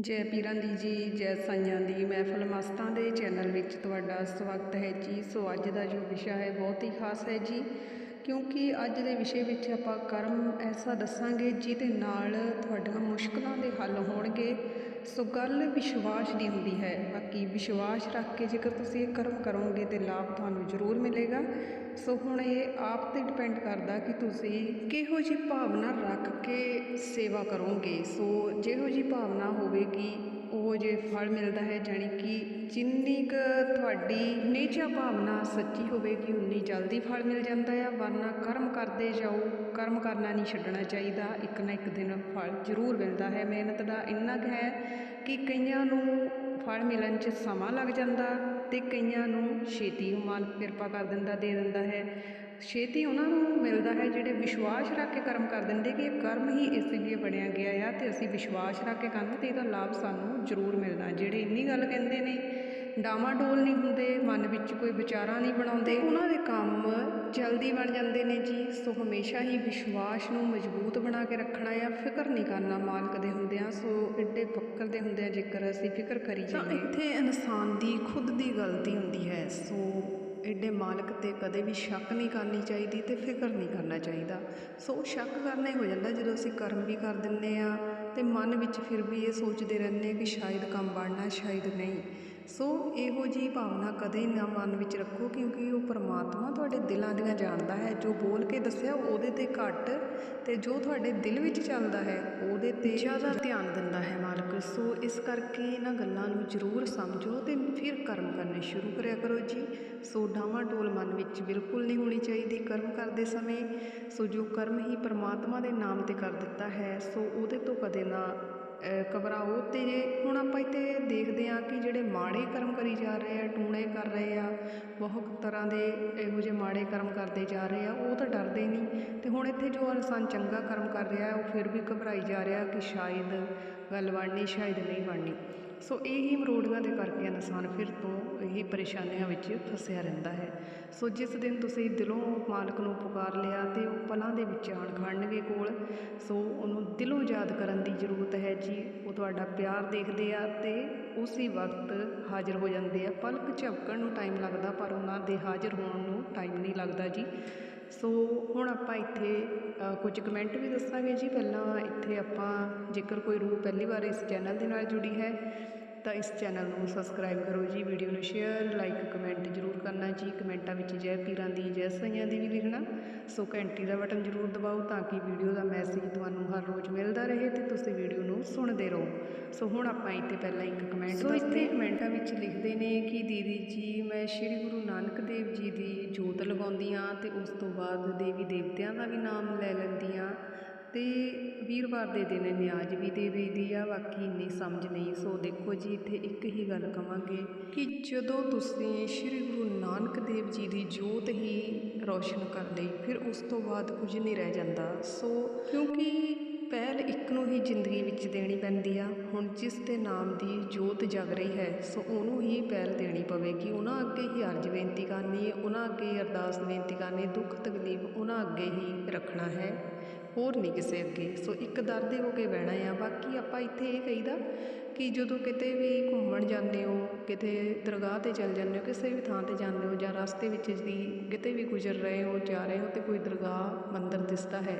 ਜੈ ਪੀਰਾਂ ਦੀ ਜੀ, ਜੈ ਸਾਈਆਂ ਦੀ। ਮਹਿਫਲ ਮਸਤਾਂ ਦੇ ਚੈਨਲ ਵਿੱਚ ਤੁਹਾਡਾ ਸਵਾਗਤ ਹੈ ਜੀ। ਸੋ ਅੱਜ ਦਾ ਜੋ ਵਿਸ਼ਾ ਹੈ, ਬਹੁਤ ਹੀ ਖਾਸ ਹੈ ਜੀ। ਕਿਉਂਕਿ ਅੱਜ ਦੇ ਵਿਸ਼ੇ ਵਿੱਚ ਆਪਾਂ ਕਰਮ ਐਸਾ ਦੱਸਾਂਗੇ, ਜਿਹਦੇ ਨਾਲ ਤੁਹਾਡੀਆਂ ਮੁਸ਼ਕਲਾਂ ਦੇ ਹੱਲ ਹੋਣਗੇ। ਸੋ ਗੱਲ ਵਿਸ਼ਵਾਸ ਦੀ ਹੁੰਦੀ ਹੈ। ਬਾਕੀ ਵਿਸ਼ਵਾਸ ਰੱਖ ਕੇ ਜੇਕਰ ਤੁਸੀਂ ਇਹ ਕਰਮ ਕਰੋਗੇ ਤੇ ਲਾਭ ਤੁਹਾਨੂੰ ਜ਼ਰੂਰ ਮਿਲੇਗਾ। ਸੋ ਹੁਣ ਇਹ ਆਪ ਤੇ ਡਿਪੈਂਡ ਕਰਦਾ ਕਿ ਤੁਸੀਂ ਕਿਹੋ ਜਿਹੀ ਭਾਵਨਾ ਰੱਖ ਕੇ ਸੇਵਾ ਕਰੋਗੇ। ਸੋ ਜਿਹੋ ਜਿਹੀ ਭਾਵਨਾ ਹੋਵੇਗੀ ਉਹ ਜੇ ਫਲ ਮਿਲਦਾ ਹੈ, ਜਾਣੀ ਕਿ ਜਿੰਨੀ ਕੁ ਤੁਹਾਡੀ ਨੇਚਾ ਭਾਵਨਾ ਸੱਚੀ ਹੋਵੇਗੀ ਉਨੀ ਜਲਦੀ ਫਲ ਮਿਲ ਜਾਂਦਾ ਆ, ਵਰਨਾ ਕਰਮ ਕਰਦੇ ਜਾਓ, ਕਰਮ ਕਰਨਾ ਨਹੀਂ ਛੱਡਣਾ ਚਾਹੀਦਾ। ਇੱਕ ਨਾ ਇੱਕ ਦਿਨ ਫਲ ਜ਼ਰੂਰ ਮਿਲਦਾ ਹੈ। ਮਿਹਨਤ ਦਾ ਇੰਨਾ ਕੁ ਹੈ ਕਿ ਕਈਆਂ ਨੂੰ ਫਲ ਮਿਲਣ 'ਚ ਸਮਾਂ ਲੱਗ ਜਾਂਦਾ ਤੇ ਕਈਆਂ ਨੂੰ ਛੇਤੀ ਮਾਲਕ ਕਿਰਪਾ ਕਰ ਦਿੰਦਾ, ਦੇ ਦਿੰਦਾ ਹੈ। ਛੇਤੀ ਉਹਨਾਂ ਨੂੰ ਮਿਲਦਾ ਹੈ ਜਿਹੜੇ ਵਿਸ਼ਵਾਸ ਰੱਖ ਕੇ ਕਰਮ ਕਰ ਦਿੰਦੇ ਕਿ ਇਹ ਕਰਮ ਹੀ ਇਸ ਲਈ ਬਣਿਆ ਗਿਆ ਆ ਤੇ ਅਸੀਂ ਵਿਸ਼ਵਾਸ ਰੱਖ ਕੇ ਕਰਾਂਗੇ ਤੇ ਇਹਦਾ ਲਾਭ ਸਾਨੂੰ ਜ਼ਰੂਰ ਮਿਲਣਾ ਜਿਹੜੇ ਇੰਨੀ ਗੱਲ ਕਹਿੰਦੇ ਨੇ ਡਾਮਾਡੋਲ ਨਹੀਂ ਹੁੰਦੇ ਮਨ ਵਿੱਚ ਕੋਈ ਵਿਚਾਰਾਂ ਨਹੀਂ ਬਣਾਉਂਦੇ ਉਹਨਾਂ ਦੇ ਕੰਮ ਜਲਦੀ ਬਣ ਜਾਂਦੇ ਨੇ ਜੀ। ਸੋ ਹਮੇਸ਼ਾ ਹੀ ਵਿਸ਼ਵਾਸ ਨੂੰ ਮਜ਼ਬੂਤ ਬਣਾ ਕੇ ਰੱਖਣਾ ਆ ਫਿਕਰ ਨਹੀਂ ਕਰਨਾ ਮਾਲਕ ਦੇ ਹੁੰਦਿਆਂ ਸੋ ਐਡੇ ਫੱਕਰ ਦੇ ਹੁੰਦਿਆਂ ਜੇਕਰ ਅਸੀਂ ਫਿਕਰ ਕਰੀ ਜਾਈਏ। ਇੱਥੇ ਇਨਸਾਨ ਦੀ ਖੁਦ ਦੀ ਗਲਤੀ ਹੁੰਦੀ ਹੈ। ਸੋ ਐਡੇ ਮਾਲਕ ਤੇ ਕਦੇ ਵੀ ਸ਼ੱਕ ਨਹੀਂ ਕਰਨੀ ਚਾਹੀਦੀ ਤੇ ਫਿਕਰ ਨਹੀਂ ਕਰਨਾ ਚਾਹੀਦਾ। ਸੋ ਸ਼ੱਕ ਕਰਨਾ ਹੀ ਹੋ ਜਾਂਦਾ ਜਦੋਂ ਅਸੀਂ ਕਰਮ ਵੀ ਕਰ ਦਿੰਦੇ ਆ ਤੇ ਮਨ ਵਿੱਚ ਫਿਰ ਵੀ ਇਹ ਸੋਚਦੇ ਰਹਿੰਦੇ ਕਿ ਸ਼ਾਇਦ ਕੰਮ ਬਣਨਾ, ਸ਼ਾਇਦ ਨਹੀਂ। ਸੋ ਇਹੋ ਜੀ ਭਾਵਨਾ ਕਦੇ ਨਾ ਮਨ ਵਿੱਚ ਰੱਖੋ ਕਿਉਂਕਿ ਉਹ ਪਰਮਾਤਮਾ ਤੁਹਾਡੇ ਦਿਲਾਂ ਦੀਆਂ ਜਾਣਦਾ ਹੈ। ਜੋ ਬੋਲ ਕੇ ਦੱਸਿਆ ਉਹਦੇ ਤੇ ਘੱਟ ਤੇ ਜੋ ਤੁਹਾਡੇ ਦਿਲ ਵਿੱਚ ਚੱਲਦਾ ਹੈ, ਉਹਦੇ ਤੇ ਜ਼ਿਆਦਾ ਧਿਆਨ ਦਿੰਦਾ ਹੈ ਮਾਲਕ। ਸੋ ਇਸ ਕਰਕੇ ਇਹਨਾਂ ਗੱਲਾਂ ਨੂੰ ਜ਼ਰੂਰ ਸਮਝੋ ਤੇ ਫਿਰ ਕਰਮ ਕਰਨੇ ਸ਼ੁਰੂ ਕਰਿਆ ਕਰੋ ਜੀ। ਸੋ ਡਾਵਾਡੋਲ ਮਨ ਵਿੱਚ ਬਿਲਕੁਲ ਨਹੀਂ ਹੋਣੀ ਚਾਹੀਦੀ ਕਰਮ ਕਰਦੇ ਸਮੇਂ। ਸੋ ਜੋ ਕਰਮ ਹੀ ਪਰਮਾਤਮਾ ਦੇ ਨਾਮ ਤੇ ਕਰ ਦਿੱਤਾ ਹੈ, ਸੋ ਉਹਦੇ ਤੋਂ ਕਦੇ ਨਾ ਘਬਰਾਓ ਤੇ ਜੇ ਹੁਣ ਆਪਾਂ ਇੱਥੇ ਦੇਖਦੇ ਹਾਂ ਕਿ ਜਿਹੜੇ ਮਾੜੇ ਕਰਮ ਕਰੀ ਜਾ ਰਹੇ ਆ, ਟੂਣੇ ਕਰ ਰਹੇ ਆ, ਬਹੁਤ ਤਰ੍ਹਾਂ ਦੇ ਇਹੋ ਜਿਹੇ ਮਾੜੇ ਕਰਮ ਕਰਦੇ ਜਾ ਰਹੇ ਆ, ਉਹ ਤਾਂ ਡਰਦੇ ਨਹੀਂ। ਅਤੇ ਹੁਣ ਇੱਥੇ ਜੋ ਇਨਸਾਨ ਚੰਗਾ ਕਰਮ ਕਰ ਰਿਹਾ, ਉਹ ਫਿਰ ਵੀ ਘਬਰਾਈ ਜਾ ਰਿਹਾ ਕਿ ਸ਼ਾਇਦ ਗੱਲ ਬਣਨੀ, ਸ਼ਾਇਦ ਨਹੀਂ ਬਣਨੀ। ਸੋ ਇਹੀ ਮਰੋੜੀਆਂ ਦੇ ਕਰਕੇ ਇਨਸਾਨ ਫਿਰ ਤੋਂ ਇਹੀ ਪਰੇਸ਼ਾਨੀਆਂ ਵਿੱਚ ਫਸਿਆ ਰਹਿੰਦਾ ਹੈ। ਸੋ ਜਿਸ ਦਿਨ ਤੁਸੀਂ ਦਿਲੋਂ ਮਾਲਕ ਨੂੰ ਪੁਕਾਰ ਲਿਆ ਤੇ ਉਹ ਪਲਾਂ ਦੇ ਵਿੱਚ ਆਣ ਖੜਨਗੇ ਕੋਲ, ਸੋ ਉਹਨੂੰ ਦਿਲੋਂ ਯਾਦ ਕਰਨ ਦੀ ਜ਼ਰੂਰਤ ਹੈ ਜੀ। ਉਹ ਤੁਹਾਡਾ ਪਿਆਰ ਦੇਖਦੇ ਆ ਤੇ ਉਸੇ ਵਕਤ ਹਾਜ਼ਰ ਹੋ ਜਾਂਦੇ ਆ। ਪਲਕ ਝਪਕਣ ਨੂੰ ਟਾਈਮ ਲੱਗਦਾ ਪਰ ਉਹਨਾਂ ਦੇ ਹਾਜ਼ਰ ਹੋਣ ਨੂੰ ਟਾਈਮ ਨਹੀਂ ਲੱਗਦਾ ਜੀ। ਸੋ ਹੁਣ ਆਪਾਂ ਇੱਥੇ ਕੁਝ ਕਮੈਂਟ ਵੀ ਦੱਸਾਂਗੇ ਜੀ। ਪਹਿਲਾਂ ਇੱਥੇ ਆਪਾਂ, ਜੇਕਰ ਕੋਈ ਰੂਹ ਪਹਿਲੀ ਵਾਰ ਇਸ ਚੈਨਲ ਦੇ ਨਾਲ ਜੁੜੀ ਹੈ ਤਾਂ ਇਸ ਚੈਨਲ ਨੂੰ ਸਬਸਕ੍ਰਾਈਬ ਕਰੋ ਜੀ ਵੀਡੀਓ ਨੂੰ ਸ਼ੇਅਰ ਲਾਈਕ ਕਮੈਂਟ ਜ਼ਰੂਰ ਕਰਨਾ ਜੀ। ਕਮੈਂਟਾਂ ਵਿੱਚ ਜੈ ਪੀਰਾਂ ਦੀ ਜੈ ਸਾਈਆਂ ਦੀ ਵੀ ਲਿਖਣਾ। ਸੋ ਘੰਟੀ ਦਾ ਬਟਨ ਜ਼ਰੂਰ ਦਬਾਓ ਤਾਂ ਕਿ ਵੀਡੀਓ ਦਾ ਮੈਸੇਜ ਤੁਹਾਨੂੰ ਹਰ ਰੋਜ਼ ਮਿਲਦਾ ਰਹੇ ਤੇ ਤੁਸੀਂ ਵੀਡੀਓ ਨੂੰ ਸੁਣਦੇ ਰਹੋ। ਸੋ ਹੁਣ ਆਪਾਂ ਇੱਥੇ ਪਹਿਲਾਂ ਇੱਕ ਕਮੈਂਟ ਸੋ ਇੱਥੇ ਕਮੈਂਟਾਂ ਵਿੱਚ ਲਿਖਦੇ ਨੇ ਕਿ ਦੀਦੀ ਜੀ ਮੈਂ ਸ਼੍ਰੀ ਗੁਰੂ ਨਾਨਕ ਦੇਵ ਜੀ ਦੀ ਜੋਤ ਲਗਾਉਂਦੀ ਹਾਂ ਤੇ ਉਸ ਤੋਂ ਬਾਅਦ ਦੇਵੀ ਦੇਵਤਿਆਂ ਦਾ ਵੀ ਨਾਮ ਲੈ ਲੈਂਦੀ ਹਾਂ। ਤੇ ਵੀਰਵਾਰ ਦੇ ਦਿਨ ਨਿਆਜ ਵੀ ਦੇ ਦੇਈਦੀ ਆ, ਬਾਕੀ ਇੰਨੀ ਸਮਝ ਨਹੀਂ। ਸੋ ਦੇਖੋ ਜੀ, ਇੱਥੇ ਇੱਕ ਹੀ ਗੱਲ ਕਵਾਂਗੇ ਕਿ ਜਦੋਂ ਤੁਸੀਂ ਸ਼੍ਰੀ ਗੁਰੂ ਨਾਨਕ ਦੇਵ ਜੀ ਦੀ ਜੋਤ ਹੀ ਰੋਸ਼ਨ ਕਰ ਲਈ, ਫਿਰ ਉਸ ਤੋਂ ਬਾਅਦ ਕੁਝ ਨਹੀਂ ਰਹਿ ਜਾਂਦਾ। ਸੋ ਕਿਉਂਕਿ ਪਹਿਲ ਇੱਕ ਨੂੰ ਹੀ ਜ਼ਿੰਦਗੀ ਵਿੱਚ ਦੇਣੀ ਪੈਂਦੀ ਆ, ਹੁਣ ਜਿਸ ਦੇ ਨਾਮ ਦੀ ਜੋਤ ਜਗ ਰਹੀ ਹੈ, ਸੋ ਉਹਨੂੰ ਹੀ ਪਹਿਲ ਦੇਣੀ ਪਵੇਗੀ। ਉਹਨਾਂ ਅੱਗੇ ਹੀ ਅਰਜ ਬੇਨਤੀ ਕਰਨੀ ਹੈ, ਉਹਨਾਂ ਅੱਗੇ ਅਰਦਾਸ ਬੇਨਤੀ ਕਰਨੀ ਦੁੱਖ ਤਕਲੀਫ ਉਹਨਾਂ ਅੱਗੇ ਹੀ ਰੱਖਣਾ ਹੈ। ਹੋਰ ਨਹੀਂ ਕਿਸੇ ਅੱਗੇ। ਸੋ ਇੱਕ ਦਰ ਦੇ ਹੋ ਕੇ ਬਹਿਣਾ ਆ। ਬਾਕੀ ਆਪਾਂ ਇੱਥੇ ਇਹ ਕਹੀਦਾ ਕਿ ਜਦੋਂ ਕਿਤੇ ਵੀ ਘੁੰਮਣ ਜਾਂਦੇ ਹੋ, ਕਿਤੇ ਦਰਗਾਹ ਤੇ ਚੱਲ ਜਾਂਦੇ ਹੋ, ਕਿਸੇ ਵੀ ਥਾਂ ਤੇ ਜਾਂਦੇ ਹੋ ਜਾਂ ਰਸਤੇ ਵਿੱਚ ਦੀ ਕਿਤੇ ਵੀ ਗੁਜ਼ਰ ਰਹੇ ਹੋ, ਜਾ ਰਹੇ ਹੋ ਤੇ ਕੋਈ ਦਰਗਾਹ, ਮੰਦਰ ਦਿਸਦਾ ਹੈ,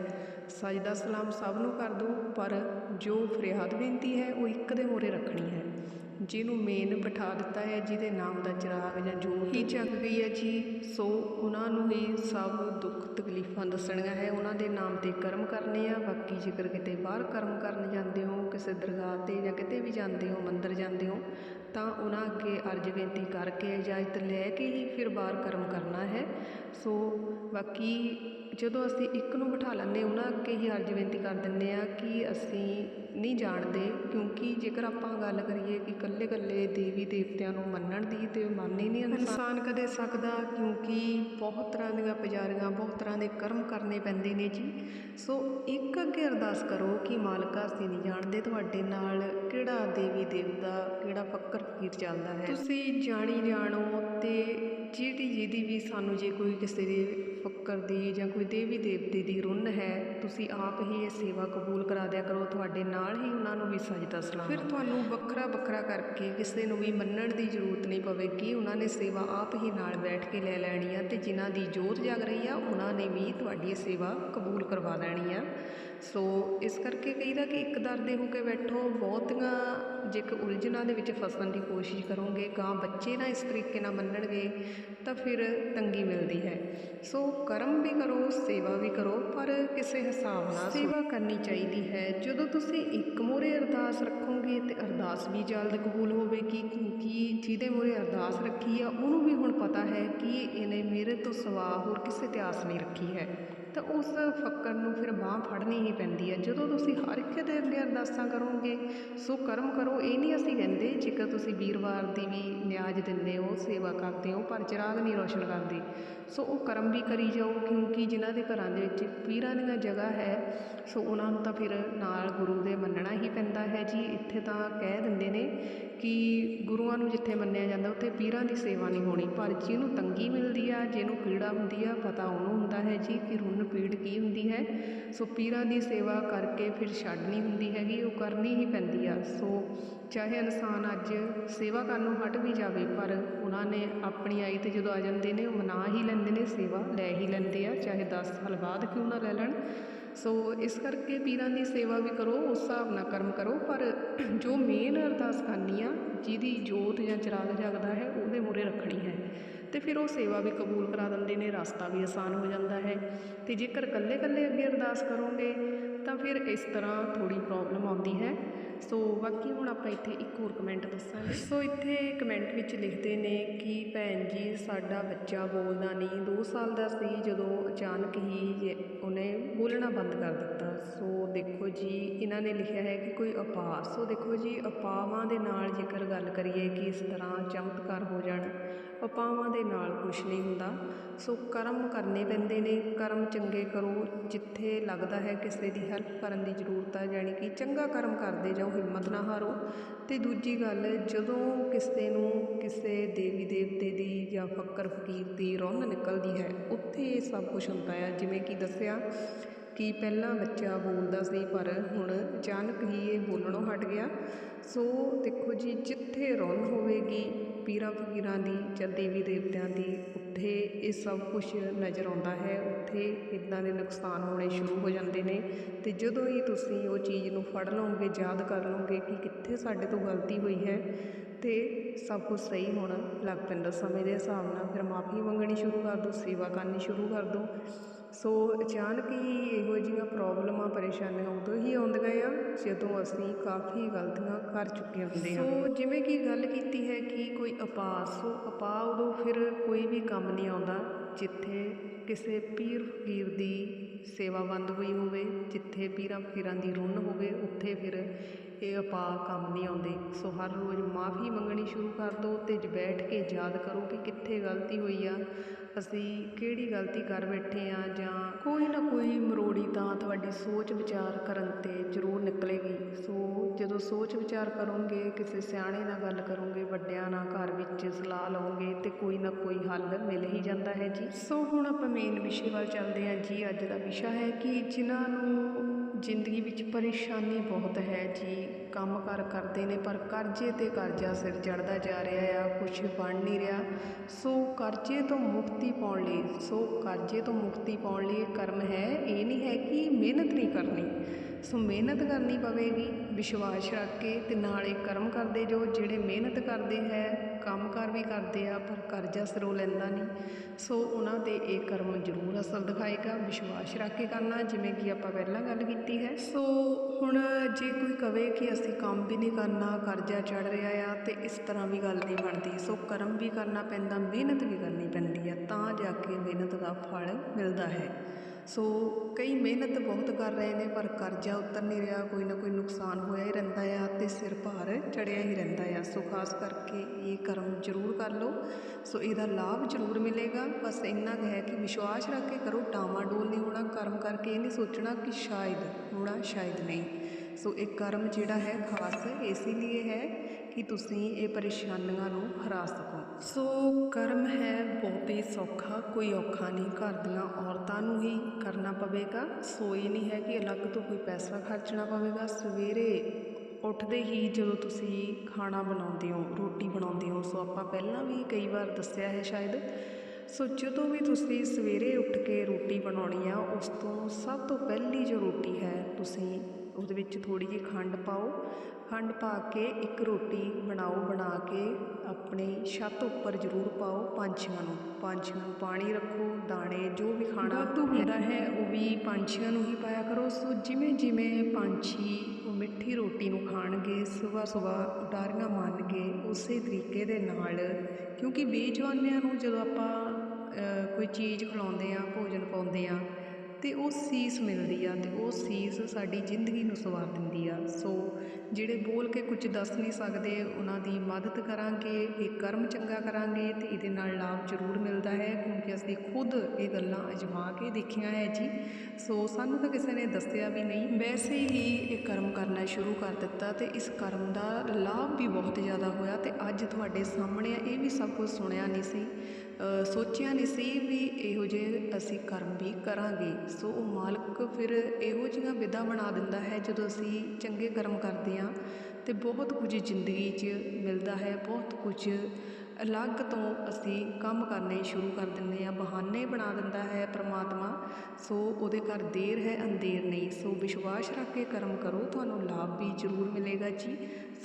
ਸਜਦਾ ਸਲਾਮ ਸਭ ਨੂੰ ਕਰ ਦਿਓ, ਪਰ ਜੋ ਫਰਿਆਦ ਬੇਨਤੀ ਹੈ, ਉਹ ਇੱਕ ਦੇ ਮੋਰੇ ਰੱਖਣੀ ਹੈ। ਜਿਹਨੂੰ ਮੇਨ ਬਿਠਾ ਦਿੱਤਾ ਹੈ, ਜਿਹਦੇ ਨਾਮ ਦਾ ਚਿਰਾਗ ਜਾਂ ਜੋ ਹੀ ਚੱਕ ਗਈ ਹੈ ਜੀ। ਸੋ ਉਹਨਾਂ ਨੂੰ ਹੀ ਸਭ ਦੁੱਖ ਤਕਲੀਫਾਂ ਦੱਸਣੀਆਂ ਹੈ। ਉਹਨਾਂ ਦੇ ਨਾਮ ਤੇ ਕਰਮ ਕਰਨੇ ਆ, ਬਾਕੀ ਜੇਕਰ ਕਿਤੇ ਬਾਹਰ ਕਰਮ ਕਰਨ ਜਾਂਦੇ ਹੋ, ਕਿਸੇ ਦਰਗਾਹ ਤੇ ਜਾਂ ਕਿਤੇ ਵੀ ਜਾਂਦੇ ਹੋ, ਮੰਦਰ ਜਾਂਦੇ ਹੋ, ਤਾਂ ਉਹਨਾਂ ਅੱਗੇ ਅਰਜ ਬੇਨਤੀ ਕਰਕੇ ਇਜਾਜ਼ਤ ਲੈ ਕੇ ਹੀ ਫਿਰ ਬਾਹਰ ਕਰਮ ਕਰਨਾ ਹੈ। ਸੋ ਬਾਕੀ ਜਦੋਂ ਅਸੀਂ ਇੱਕ ਨੂੰ ਬਿਠਾ ਲੈਂਦੇ, ਉਹਨਾਂ ਅੱਗੇ ਹੀ ਅਰਜ ਬੇਨਤੀ ਕਰ ਦਿੰਦੇ ਆ ਕਿ ਅਸੀਂ ਨਹੀਂ ਜਾਣਦੇ ਕਿਉਂਕਿ ਜੇਕਰ ਆਪਾਂ ਗੱਲ ਕਰੀਏ ਕਿ ਇਕੱਲੇ ਇਕੱਲੇ ਦੇਵੀ ਦੇਵਤਿਆਂ ਨੂੰ ਮੰਨਣ ਦੀ ਤੇ ਮੰਨ ਹੀ ਨਹੀਂ ਇਨਸਾਨ ਕਦੇ ਸਕਦਾ ਕਿਉਂਕਿ ਬਹੁਤ ਤਰ੍ਹਾਂ ਦੀਆਂ ਪੁਜਾਰੀਆਂ ਬਹੁਤ ਤਰ੍ਹਾਂ ਦੇ ਕਰਮ ਕਰਨੇ ਪੈਂਦੇ ਨੇ ਜੀ। ਸੋ ਇੱਕ ਅੱਗੇ ਅਰਦਾਸ ਕਰੋ ਕਿ ਮਾਲਕਾ ਅਸੀਂ ਨਹੀਂ ਜਾਣਦੇ ਤੁਹਾਡੇ ਨਾਲ ਕਿਹੜਾ ਦੇਵੀ ਦੇਵਤਾ ਕਿਹੜਾ ਫੱਕਰ ਫਕੀਰ ਚੱਲਦਾ ਹੈ। ਤੁਸੀਂ ਜਾਣੀ ਜਾਣੋ ਤੇ ਜਿਹੜੀ ਜਿਹਦੀ ਵੀ ਸਾਨੂੰ ਜੇ ਕੋਈ ਕਿਸੇ ਦੇ ਫੱਕਰ ਦੀ ਜਾਂ ਕੋਈ ਦੇਵੀ ਦੇਵਤੇ ਦੀ ਰੁੰਨ ਹੈ, ਤੁਸੀਂ ਆਪ ਹੀ ਇਹ ਸੇਵਾ ਕਬੂਲ ਕਰਾ ਦਿਆ ਕਰੋ, ਤੁਹਾਡੇ ਨਾਲ ਹੀ ਉਹਨਾਂ ਨੂੰ ਵੀ ਸਜਦਾ ਸਲਾਮ। ਫਿਰ ਤੁਹਾਨੂੰ ਵੱਖਰਾ ਵੱਖਰਾ ਕਰਕੇ ਕਿਸੇ ਨੂੰ ਵੀ ਮੰਨਣ ਦੀ ਜ਼ਰੂਰਤ ਨਹੀਂ ਪਵੇਗੀ ਉਹਨਾਂ ਨੇ ਸੇਵਾ ਆਪ ਹੀ ਨਾਲ ਬੈਠ ਕੇ ਲੈ ਲੈਣੀ ਆ ਤੇ ਜਿਨ੍ਹਾਂ ਦੀ ਜੋਤ ਜਗ ਰਹੀ ਆ, ਉਹਨਾਂ ਨੇ ਵੀ ਤੁਹਾਡੀ ਇਹ ਸੇਵਾ ਕਬੂਲ ਕਰਵਾ ਲੈਣੀ ਆ। ਸੋ ਇਸ ਕਰਕੇ ਕਹੀਦਾ ਕਿ ਇੱਕ ਦਰ ਦੇ ਹੋ ਕੇ ਬੈਠੋ, ਬਹੁਤੀਆਂ ਜੇਕਰ ਉਲਝਣਾਂ ਦੇ ਵਿੱਚ ਫਸਣ ਦੀ ਕੋਸ਼ਿਸ਼ ਕਰੋਗੇ ਗਾਂ ਬੱਚੇ ਨਾ ਇਸ ਤਰੀਕੇ ਨਾਲ ਮੰਨਣਗੇ, ਤਾਂ ਫਿਰ ਤੰਗੀ ਮਿਲਦੀ ਹੈ। ਸੋ ਕਰਮ ਵੀ ਕਰੋ, ਸੇਵਾ ਵੀ ਕਰੋ, ਪਰ ਕਿਸੇ ਹਿਸਾਬ ਨਾਲ ਸੇਵਾ ਕਰਨੀ ਚਾਹੀਦੀ ਹੈ। ਜਦੋਂ ਤੁਸੀਂ ਇੱਕ ਮੋਰੇ ਅਰਦਾਸ ਰੱਖੋਗੇ ਤੇ ਅਰਦਾਸ ਵੀ ਜਲਦ ਕਬੂਲ ਹੋਵੇਗੀ ਕਿਉਂਕਿ ਜਿਹਦੇ ਮੋਰੇ ਅਰਦਾਸ ਰੱਖੀ ਆ, ਉਹਨੂੰ ਵੀ ਹੁਣ ਪਤਾ ਹੈ ਕਿ ਇਹਨੇ ਮੇਰੇ ਤੋਂ ਸਵਾ ਹੋਰ ਕਿਸੇ ਤੇ ਆਸ ਨਹੀਂ ਰੱਖੀ ਹੈ। ਤਾਂ ਉਸ ਫੱਕਰ ਨੂੰ ਫਿਰ ਬਾਹ ਫੜਨੀ ਹੀ ਪੈਂਦੀ ਹੈ। ਜਦੋਂ ਤੁਸੀਂ ਹਰ ਇੱਕ ਦੇ ਅੱਗੇ ਅਰਦਾਸਾਂ ਕਰੋਗੇ, ਸੋ ਕਰਮ ਕਰੋ, ਇਹ ਨਹੀਂ ਅਸੀਂ ਕਹਿੰਦੇ, ਜੇਕਰ ਤੁਸੀਂ ਵੀਰਵਾਰ ਦੀ ਵੀ ਨਿਆਜ ਦਿੰਦੇ ਹੋ, ਸੇਵਾ ਕਰਦੇ ਹੋ, ਪਰ ਚਿਰਾਗ ਨਹੀਂ ਰੋਸ਼ਨ ਕਰਦੇ। ਸੋ ਉਹ ਕਰਮ ਵੀ ਕਰੀ ਜਾਓ, ਕਿਉਂਕਿ ਜਿਨ੍ਹਾਂ ਦੇ ਘਰਾਂ ਦੇ ਵਿੱਚ ਪੀਰਾਂ ਦੀਆਂ ਜਗ੍ਹਾ ਹੈ, ਸੋ ਉਹਨਾਂ ਨੂੰ ਤਾਂ ਫਿਰ ਨਾਲ ਗੁਰੂ ਦੇ ਮੰਨਣਾ ਹੀ ਪੈਂਦਾ ਜੀ ਇੱਥੇ ਤਾਂ ਕਹਿ ਦਿੰਦੇ ਨੇ ਕਿ ਗੁਰੂਆਂ ਨੂੰ ਜਿੱਥੇ ਮੰਨਿਆ ਜਾਂਦਾ ਉੱਥੇ ਪੀਰਾਂ ਦੀ ਸੇਵਾ ਨਹੀਂ ਹੋਣੀ, ਪਰ ਜਿਹਨੂੰ ਤੰਗੀ ਮਿਲਦੀ ਆ, ਜਿਹਨੂੰ ਪੀੜਾ ਹੁੰਦੀ ਆ, ਪਤਾ ਉਹਨੂੰ ਹੁੰਦਾ ਹੈ ਜੀ ਕਿ ਰੁੰਨ ਪੀੜ ਕੀ ਹੁੰਦੀ ਹੈ। ਸੋ ਪੀਰਾਂ ਦੀ ਸੇਵਾ ਕਰਕੇ ਫਿਰ ਛੱਡਣੀ ਹੁੰਦੀ ਹੈਗੀ, ਉਹ ਕਰਨੀ ਹੀ ਪੈਂਦੀ ਆ। ਸੋ ਚਾਹੇ ਇਨਸਾਨ ਅੱਜ ਸੇਵਾ ਕਰਨ ਨੂੰ ਹਟ ਵੀ ਜਾਵੇ, ਪਰ ਉਹਨਾਂ ਨੇ ਆਪਣੀ ਆਈ ਤੇ ਜਦੋਂ ਆ ਜਾਂਦੇ ਨੇ, ਉਹ ਮਨਾ ਹੀ ਲੈਂਦੇ ਨੇ, ਸੇਵਾ ਲੈ ਹੀ ਲੈਂਦੇ ਆ, ਚਾਹੇ 10 ਸਾਲ ਬਾਅਦ ਕਿਉਂ ਨਾ ਲੈ ਲੈਣ। ਸੋ ਇਸ ਕਰਕੇ ਪੀਰਾਂ ਦੀ ਸੇਵਾ ਵੀ ਕਰੋ, ਉਸ ਹਿਸਾਬ ਨਾਲ ਕਰਮ ਕਰੋ, ਪਰ ਜੋ ਮੇਨ ਅਰਦਾਸ ਕਰਨੀ ਆ, ਜਿਹਦੀ ਜੋਤ ਜਾਂ ਚਿਰਾਗ ਜਗਦਾ ਹੈ, ਉਹਦੇ ਮੂਹਰੇ ਰੱਖਣੀ ਹੈ। ਤੇ ਫਿਰ ਉਹ ਸੇਵਾ ਵੀ ਕਬੂਲ ਕਰਾ ਦਿੰਦੇ ਨੇ, ਰਸਤਾ ਵੀ ਆਸਾਨ ਹੋ ਜਾਂਦਾ ਹੈ। ਤੇ ਜੇਕਰ ਇਕੱਲੇ ਇਕੱਲੇ ਅੱਗੇ ਅਰਦਾਸ ਕਰੋਗੇ, ਤਾਂ ਫਿਰ ਇਸ ਤਰ੍ਹਾਂ ਥੋੜੀ ਪ੍ਰੋਬਲਮ ਆਉਂਦੀ ਹੈ। ਸੋ ਬਾਕੀ ਹੁਣ ਆਪਾਂ ਇੱਥੇ ਇੱਕ ਹੋਰ ਕਮੈਂਟ ਦੱਸਾਂਗੇ। ਸੋ ਇੱਥੇ ਕਮੈਂਟ ਵਿੱਚ ਲਿਖਦੇ ਨੇ ਕਿ ਭੈਣ ਜੀ, ਸਾਡਾ ਬੱਚਾ ਬੋਲਦਾ ਨਹੀਂ। 2 ਸਾਲ ਦਾ ਸੀ ਜਦੋਂ ਅਚਾਨਕ ਹੀ ਉਹਨੇ ਬੋਲਣਾ ਬੰਦ ਕਰ ਦਿੱਤਾ। ਸੋ ਦੇਖੋ ਜੀ, ਇਹਨਾਂ ਨੇ ਲਿਖਿਆ ਹੈ ਕਿ ਕੋਈ ਉਪਾਅ ਸੋ ਦੇਖੋ ਜੀ ਉਪਾਵਾਂ ਦੇ ਨਾਲ ਜੇਕਰ ਗੱਲ ਕਰੀਏ ਕਿ ਇਸ ਤਰ੍ਹਾਂ ਚਮਤਕਾਰ ਹੋ ਜਾਣ ਉਪਾਵਾਂ ਦੇ ਨਾਲ ਕੁਝ ਨਹੀਂ ਹੁੰਦਾ। ਸੋ ਕਰਮ ਕਰਨੇ ਪੈਂਦੇ ਨੇ। ਕਰਮ ਚੰਗੇ ਕਰੋ। ਜਿੱਥੇ ਲੱਗਦਾ ਹੈ ਕਿਸੇ ਦੀ ਹੈਲਪ ਕਰਨ ਦੀ ਜ਼ਰੂਰਤ ਹੈ ਯਾਨੀ ਕਿ ਚੰਗਾ ਕਰਮ ਕਰਦੇ ਜਾਓ, ਹਿੰਮਤ ਨਾ ਹਾਰੋ। ਤੇ ਦੂਜੀ ਗੱਲ, ਜਦੋਂ ਕਿਸੇ ਨੂੰ ਕਿਸੇ ਦੇਵੀ ਦੇਵਤੇ ਦੀ ਜਾਂ ਫੱਕਰ ਫਕੀਰ ਦੀ ਰੌਨ ਨਿਕਲਦੀ ਹੈ, ਉੱਥੇ ਇਹ ਸਭ ਕੁਝ ਹੁੰਦਾ ਹੈ ਜਿਵੇਂ ਕਿ ਦੱਸਿਆ ਕਿ ਪਹਿਲਾਂ ਬੱਚਾ ਬੋਲਦਾ ਸੀ, ਪਰ ਹੁਣ ਅਚਾਨਕ ਹੀ ਇਹ ਬੋਲਣੋਂ ਹਟ ਗਿਆ। ਸੋ ਦੇਖੋ ਜੀ, ਜਿੱਥੇ ਰੌਨ ਹੋਵੇਗੀ, ਪੀਰਾਂ ਫਕੀਰਾਂ ਦੀ ਜਾਂ ਦੇਵੀ ਦੇਵਤਿਆਂ ਦੀ, ਉੱਥੇ ਇਹ ਸਭ ਕੁਝ ਨਜ਼ਰ ਆਉਂਦਾ ਹੈ। ਉੱਥੇ ਇਦਾਂ ਦੇ ਨੁਕਸਾਨ ਹੋਣੇ ਸ਼ੁਰੂ ਹੋ ਜਾਂਦੇ ਨੇ ਤੇ ਜਦੋਂ ਹੀ ਤੁਸੀਂ ਉਹ ਚੀਜ਼ ਨੂੰ ਫੜ ਲਓਗੇ, ਯਾਦ ਕਰ ਲਓਗੇ ਕਿ ਕਿੱਥੇ ਸਾਡੇ ਤੋਂ ਗਲਤੀ ਹੋਈ ਹੈ ਤੇ ਸਭ ਕੁਝ ਸਹੀ ਹੋਣ ਲੱਗ ਪੈਂਦਾ। ਸਮੇਂ ਦੇ ਹਿਸਾਬ ਨਾਲ ਫਿਰ ਮਾਫੀ ਮੰਗਣੀ ਸ਼ੁਰੂ ਕਰ ਦਿਓ, ਸੇਵਾ ਕਰਨੀ ਸ਼ੁਰੂ ਕਰ ਦਿਓ। ਸੋ ਅਚਾਨਕ ਹੀ ਇਹੋ ਜਿਹੀਆਂ ਪ੍ਰੋਬਲਮਾਂ ਪਰੇਸ਼ਾਨੀਆਂ ਉਦੋਂ ਹੀ ਆਉਂਦੀਆਂ ਆ, ਜਦੋਂ ਅਸੀਂ ਕਾਫੀ ਗਲਤੀਆਂ ਕਰ ਚੁੱਕੇ ਹੁੰਦੇ ਹਾਂ। ਸੋ ਜਿਵੇਂ ਕਿ ਗੱਲ ਕੀਤੀ ਹੈ ਕਿ ਕੋਈ ਉਪਾਅ ਸੋ ਉਪਾਅ ਉਦੋਂ ਫਿਰ ਕੋਈ ਵੀ ਕੰਮ ਨਹੀਂ ਆਉਂਦਾ ਜਿੱਥੇ ਕਿਸੇ ਪੀਰ ਫਕੀਰ ਦੀ ਸੇਵਾ ਬੰਦ ਹੋਈ ਹੋਵੇ, ਜਿੱਥੇ ਪੀਰਾਂ ਫਕੀਰਾਂ ਦੀ ਰੁੰਨ ਹੋਵੇ, ਉੱਥੇ ਫਿਰ ਇਹ ਉਪਾਅ ਕੰਮ ਨਹੀਂ ਆਉਂਦੇ। ਸੋ ਹਰ ਰੋਜ਼ ਮਾਫੀ ਮੰਗਣੀ ਸ਼ੁਰੂ ਕਰ ਦਿਓ ਤੇ ਬੈਠ ਕੇ ਯਾਦ ਕਰੋ ਕਿ ਕਿੱਥੇ ਗਲਤੀ ਹੋਈ ਆ ਅਸੀਂ ਕਿਹੜੀ ਗਲਤੀ ਕਰ ਬੈਠੇ ਆ ਜਾਂ ਕੋਈ ਨਾ ਕੋਈ ਮਰੋੜੀ ਤਾਂ ਤੁਹਾਡੀ ਸੋਚ ਵਿਚਾਰ ਕਰਨ ਤੇ ਜ਼ਰੂਰ ਨਿਕਲੇਗੀ। ਸੋ ਜਦੋਂ ਸੋਚ ਵਿਚਾਰ ਕਰੋਗੇ, ਕਿਸੇ ਸਿਆਣੇ ਨਾਲ ਗੱਲ ਕਰੋਗੇ, ਵੱਡਿਆਂ ਨਾਲ ਘਰ ਵਿੱਚ ਸਲਾਹ ਲਓਗੇ ਤੇ ਕੋਈ ਨਾ ਕੋਈ ਹੱਲ ਮਿਲ ਹੀ ਜਾਂਦਾ ਹੈ ਜੀ। ਸੋ ਹੁਣ ਆਪਾਂ ਮੇਨ ਵਿਸ਼ੇ ਵੱਲ ਚੱਲਦੇ ਹਾਂ ਜੀ। ਅੱਜ ਦਾ ਵਿਸ਼ਾ ਹੈ ਕਿ ਜਿਨ੍ਹਾਂ ਨੂੰ ਜ਼ਿੰਦਗੀ ਵਿੱਚ ਪਰੇਸ਼ਾਨੀ ਬਹੁਤ ਹੈ ਜੀ। ਕੰਮ ਕਾਰ ਕਰਦੇ ਨੇ, ਪਰ ਕਰਜ਼ੇ ਤੇ ਕਰਜ਼ਾ ਸਿਰ ਚੜਦਾ ਜਾ ਰਿਹਾ ਆ ਕੁਝ ਬਣ ਨਹੀਂ ਰਿਹਾ। ਸੋ ਕਰਜ਼ੇ ਤੋਂ ਮੁਕਤੀ ਪਾਉਣ ਲਈ, ਸੋ ਕਰਜ਼ੇ ਤੋਂ ਮੁਕਤੀ ਪਾਉਣ ਲਈ ਕਰਮ ਹੈ, ਇਹ ਨਹੀਂ ਹੈ ਕਿ ਮਿਹਨਤ ਨਹੀਂ ਕਰਨੀ। ਸੋ ਮਿਹਨਤ ਕਰਨੀ ਪਵੇਗੀ, ਵਿਸ਼ਵਾਸ ਰੱਖ ਕੇ ਤੇ ਨਾਲੇ ਕਰਮ ਕਰਦੇ ਜੋ ਜਿਹੜੇ ਮਿਹਨਤ ਕਰਦੇ ਹੈ ਕੰਮਕਾਰ ਵੀ ਕਰਦੇ ਆ, ਪਰ ਕਰਜ਼ਾ ਸਿਰੋਂ ਲੈਂਦਾ ਨਹੀਂ। ਸੋ ਉਹਨਾਂ ਤੇ ਇਹ ਕਰਮ ਜ਼ਰੂਰ ਅਸਰ ਦਿਖਾਏਗਾ, ਵਿਸ਼ਵਾਸ ਰੱਖ ਕੇ ਕਰਨਾ, ਜਿਵੇਂ ਕਿ ਆਪਾਂ ਪਹਿਲਾਂ ਗੱਲ ਕੀਤੀ ਹੈ। ਸੋ ਹੁਣ ਜੇ ਕੋਈ ਕਵੇ ਕਿ ਅਸੀਂ ਕੰਮ ਵੀ ਨਹੀਂ ਕਰਨਾ, ਕਰਜ਼ਾ ਚੜ ਰਿਹਾ ਆ, ਤੇ ਇਸ ਤਰ੍ਹਾਂ ਵੀ ਗੱਲ ਨਹੀਂ ਬਣਦੀ। ਸੋ ਕਰਮ ਵੀ ਕਰਨਾ ਪੈਂਦਾ, ਮਿਹਨਤ ਵੀ ਕਰਨੀ ਪੈਂਦੀ ਆ, ਤਾਂ ਜਾ ਕੇ ਮਿਹਨਤ ਦਾ ਫਲ ਮਿਲਦਾ ਹੈ। ਸੋ ਕਈ ਮਿਹਨਤ ਬਹੁਤ ਕਰ ਰਹੇ ਨੇ, ਪਰ ਕਰਜ਼ਾ ਉਤਰ ਨਹੀਂ ਰਿਹਾ, ਕੋਈ ਨਾ ਕੋਈ ਨੁਕਸਾਨ ਹੋਇਆ ਹੀ ਰਹਿੰਦਾ ਆ ਅਤੇ ਸਿਰ ਭਾਰ ਚੜਿਆ ਹੀ ਰਹਿੰਦਾ ਆ। ਸੋ ਖਾਸ ਕਰਕੇ ਇਹ ਕਰਮ ਜ਼ਰੂਰ ਕਰ ਲਓ। ਸੋ ਇਹਦਾ ਲਾਭ ਜ਼ਰੂਰ ਮਿਲੇਗਾ। ਬਸ ਇੰਨਾ ਕੁ ਹੈ ਕਿ ਵਿਸ਼ਵਾਸ ਰੱਖ ਕੇ ਕਰੋ ਡਾਵਾਂ ਡੋਲ ਨਹੀਂ ਹੋਣਾ, ਕਰਮ ਕਰਕੇ ਇਹ ਨਹੀਂ ਸੋਚਣਾ ਕਿ ਸ਼ਾਇਦ ਹੋਣਾ, ਸ਼ਾਇਦ ਨਹੀਂ। ਸੋ ਇਹ ਕਰਮ ਜਿਹੜਾ ਹੈ ਖਾਸ ਇਸ ਲਈ ਹੈ ਕਿ ਤੁਸੀਂ ਇਹ ਪਰੇਸ਼ਾਨੀਆਂ ਨੂੰ ਹਰਾ ਸਕੋ। ਸੋ ਕਰਮ ਹੈ ਬਹੁਤ ਹੀ ਸੌਖਾ, ਕੋਈ ਔਖਾ ਨਹੀਂ। ਘਰ ਦੀਆਂ ਔਰਤਾਂ ਨੂੰ ਹੀ ਕਰਨਾ ਪਵੇਗਾ। ਸੋ ਇਹ ਨਹੀਂ ਹੈ ਕਿ ਅਲੱਗ ਤੋਂ ਕੋਈ ਪੈਸਾ ਖਰਚਣਾ ਪਵੇਗਾ। ਸਵੇਰੇ ਉੱਠਦੇ ਹੀ ਜਦੋਂ ਤੁਸੀਂ ਖਾਣਾ ਬਣਾਉਂਦੇ ਹੋ, ਰੋਟੀ ਬਣਾਉਂਦੇ ਹੋ, ਸੋ ਆਪਾਂ ਪਹਿਲਾਂ ਵੀ ਕਈ ਵਾਰ ਦੱਸਿਆ ਹੈ ਸ਼ਾਇਦ, ਸੋ ਜਦੋਂ ਵੀ ਤੁਸੀਂ ਸਵੇਰੇ ਉੱਠ ਕੇ ਰੋਟੀ ਬਣਾਉਣੀ ਆ, ਉਸ ਤੋਂ ਸਭ ਤੋਂ ਪਹਿਲੀ ਜੋ ਰੋਟੀ ਹੈ ਤੁਸੀਂ ਉਹਦੇ ਵਿੱਚ ਥੋੜੀ ਜਿਹੀ ਖੰਡ ਪਾਓ। ਖੰਡ ਪਾ ਕੇ ਇੱਕ ਰੋਟੀ ਬਣਾਓ ਬਣਾ ਕੇ ਆਪਣੇ ਛੱਤ ਉੱਪਰ ਜ਼ਰੂਰ ਪਾਓ ਪੰਛੀਆਂ ਨੂੰ। ਪੰਛੀਆਂ ਨੂੰ ਪਾਣੀ ਰੱਖੋ ਦਾਣੇ ਜੋ ਵੀ ਖਾਣਾ ਹੁੰਦਾ ਹੈ ਉਹ ਵੀ ਪੰਛੀਆਂ ਨੂੰ ਹੀ ਪਾਇਆ ਕਰੋ। ਸੋ ਜਿਵੇਂ ਜਿਵੇਂ ਪੰਛੀ ਉਹ ਮਿੱਠੀ ਰੋਟੀ ਨੂੰ ਖਾਣਗੇ ਸਵੇਰ ਸਵੇਰ ਉਡਾਰੀਆਂ ਮਾਰਨਗੇ ਉਸੇ ਤਰੀਕੇ ਦੇ ਨਾਲ। ਕਿਉਂਕਿ ਬੇਜਵਾਨਿਆਂ ਨੂੰ ਜਦੋਂ ਆਪਾਂ ਕੋਈ ਚੀਜ਼ ਖਿਲਾਉਂਦੇ ਆ ਭੋਜਨ ਪਾਉਂਦੇ ਆ ਅਤੇ ਉਹ ਸੀਸ ਮਿਲਦੀ ਆ ਅਤੇ ਉਹ ਸੀਸ ਸਾਡੀ ਜ਼ਿੰਦਗੀ ਨੂੰ ਸਵਾਰ ਦਿੰਦੀ ਆ। ਸੋ ਜਿਹੜੇ ਬੋਲ ਕੇ ਕੁਝ ਦੱਸ ਨਹੀਂ ਸਕਦੇ, ਉਹਨਾਂ ਦੀ ਮਦਦ ਕਰਾਂਗੇ, ਇਹ ਕਰਮ ਚੰਗਾ ਕਰਾਂਗੇ ਅਤੇ ਇਹਦੇ ਨਾਲ ਲਾਭ ਜ਼ਰੂਰ ਮਿਲਦਾ ਹੈ ਕਿਉਂਕਿ ਅਸੀਂ ਖੁਦ ਇਹ ਗੱਲਾਂ ਅਜਮਾ ਕੇ ਦੇਖੀਆਂ ਹੈ ਜੀ। ਸੋ ਸਾਨੂੰ ਤਾਂ ਕਿਸੇ ਨੇ ਦੱਸਿਆ ਵੀ ਨਹੀਂ। ਵੈਸੇ ਹੀ ਇਹ ਕਰਮ ਕਰਨਾ ਸ਼ੁਰੂ ਕਰ ਦਿੱਤਾ ਅਤੇ ਇਸ ਕਰਮ ਦਾ ਲਾਭ ਵੀ ਬਹੁਤ ਜ਼ਿਆਦਾ ਹੋਇਆ ਅਤੇ ਅੱਜ ਤੁਹਾਡੇ ਸਾਹਮਣੇ ਇਹ ਵੀ ਸਭ ਕੁਝ ਸੁਣਿਆ ਨਹੀਂ ਸੀ। ਸੋਚਿਆ ਨਹੀਂ ਸੀ ਵੀ ਇਹੋ ਜਿਹੇ ਅਸੀਂ ਕਰਮ ਵੀ ਕਰਾਂਗੇ। ਸੋ ਉਹ ਮਾਲਕ ਫਿਰ ਇਹੋ ਜਿਹੀਆਂ ਵਿਧਾ ਬਣਾ ਦਿੰਦਾ ਹੈ, ਜਦੋਂ ਅਸੀਂ ਚੰਗੇ ਕਰਮ ਕਰਦੇ ਹਾਂ ਤੇ ਬਹੁਤ ਕੁਝ ਜ਼ਿੰਦਗੀ 'ਚ ਮਿਲਦਾ ਹੈ, ਬਹੁਤ ਕੁਝ ਅਲੱਗ ਤੋਂ ਅਸੀਂ ਕੰਮ ਕਰਨੇ ਸ਼ੁਰੂ ਕਰ ਦਿੰਦੇ ਹਾਂ, ਬਹਾਨੇ ਬਣਾ ਦਿੰਦਾ ਹੈ ਪਰਮਾਤਮਾ। ਸੋ ਉਹਦੇ ਘਰ ਦੇਰ ਹੈ, ਅੰਧੇਰ ਨਹੀਂ। ਸੋ ਵਿਸ਼ਵਾਸ ਰੱਖ ਕੇ ਕਰਮ ਕਰੋ, ਤੁਹਾਨੂੰ ਲਾਭ ਵੀ ਜ਼ਰੂਰ ਮਿਲੇਗਾ ਜੀ।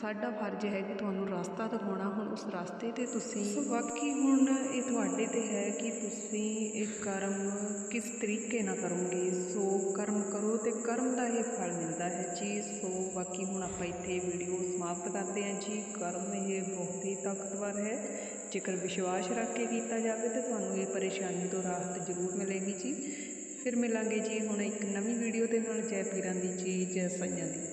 ਸਾਡਾ ਫਰਜ਼ ਹੈ ਕਿ ਤੁਹਾਨੂੰ ਰਸਤਾ ਦਿਖਾਉਣਾ। ਹੁਣ ਉਸ ਰਸਤੇ ਤੇ ਤੁਸੀਂ ਸੋ ਬਾਕੀ ਹੁਣ ਇਹ ਤੁਹਾਡੇ ਤੇ ਹੈ ਕਿ ਤੁਸੀਂ ਇਹ ਕਰਮ ਕਿਸ ਤਰੀਕੇ ਨਾਲ ਕਰੋਗੇ, ਸੋ ਕਰਮ ਕਰੋ ਤੇ ਕਰਮ ਦਾ ਇਹ ਫਲ ਮਿਲਦਾ ਹੈ ਜੀ। ਸੋ ਬਾਕੀ ਹੁਣ ਆਪਾਂ ਇੱਥੇ ਵੀਡੀਓ ਸਮਾਪਤ ਕਰਦੇ ਹਾਂ ਜੀ। ਕਰਮ ਇਹ ਬਹੁਤ ਹੀ ਤਾਕਤਵਰ ਹੈ। ਜੇਕਰ ਵਿਸ਼ਵਾਸ ਰੱਖ ਕੇ ਕੀਤਾ ਜਾਵੇ ਤਾਂ ਤੁਹਾਨੂੰ ਇਹ ਪਰੇਸ਼ਾਨੀ ਤੋਂ ਰਾਹਤ ਜ਼ਰੂਰ ਮਿਲੇਗੀ ਜੀ। ਫਿਰ ਮਿਲਾਂਗੇ ਜੀ ਹੁਣ ਇੱਕ ਨਵੀਂ ਵੀਡੀਓ ਦੇ ਨਾਲ। ਜੈ ਪੀਰਾਂ ਦੀ ਜੀ, ਜੈ ਸਾਈਆਂ ਦੀ।